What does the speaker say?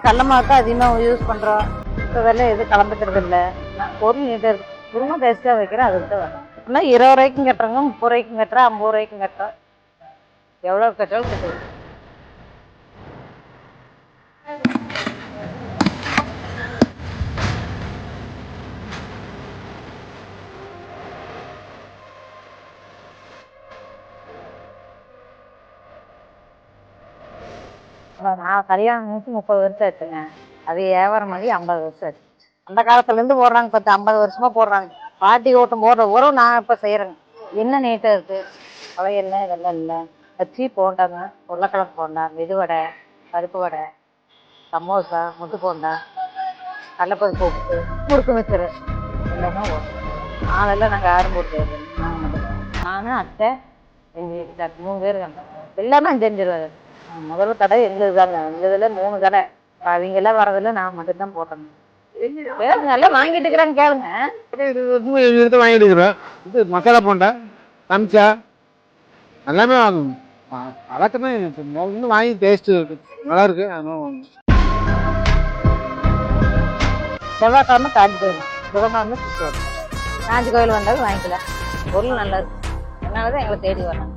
கடல மாவு தான் அதிகமாக யூஸ் பண்ணுறோம் இப்போ வெள்ளம் எதுவும் கலந்துக்கிறது இல்லை. பொருள் நீட்டாக இருக்குது குருமா டேஸ்ட்டாக வைக்கிறேன் அதுக்கு தான் வரும் இன்னும் இருபது ரூபாய்க்கும் கட்டுறோங்க முப்பது ரூபாய்க்கும் கட்டுறோம் ஐம்பது ரூபாய்க்கும் கட்டுறோம். எவ்வளோ கட்டாலும் கட்டுது நான் கல்யாணம் முடிச்சு முப்பது வருஷம் ஆச்சுங்க. அது வியாபாரம் பண்ணி ஐம்பது வருஷம் ஆச்சு. அந்த காலத்துலேருந்து போடுறாங்க பத்து ஐம்பது வருஷமா போடுறாங்க. பாட்டி ஓட்டம் போடுற உறவு நான் இப்போ செய்கிறேங்க என்ன நீட்டாக இருக்குது அவை என்ன இதெல்லாம் இல்லை அச்சி போண்டாங்க உருளைக்கிழங்கு போண்டா மெதுவடை பருப்பு வடை சமோசா முட்டு போண்டா கடலப்பருப்பு உப்பு முறுக்கு மிச்சரு எல்லாமே ஓடும் நாளெல்லாம் நாங்கள் யாரும் போட்டு நானும் அத்தை எங்கள் மூணு பேர் எல்லாமே தெரிஞ்சிருவாரு முதல்ல கடை எங்களுக்கு தாங்க. எங்கள் இதில் மூணு கடை அவங்க எல்லாம் வரதில்ல நான் மட்டும்தான் வேறு நல்லா வாங்கிட்டு இருக்கிறேன்னு கேளுங்க. இது வாங்கிட்டு இருக்கிறோம் இது மசாலா போண்டா சம்சா எல்லாமே வாங்கணும் வழக்கமே இன்னும் வாங்கி டேஸ்ட்டு நல்லா இருக்கு அதனால வாங்கணும் செவ்வாய்க்கிழமை காஞ்சி கோயில் புதன்கிழமை சுற்றுவாங்க காஞ்சி கோயில் வந்தாலும் வாங்கிக்கலாம். பொருள் நல்லா இருக்கு அதனால தான் எங்களை தேடி வரேன்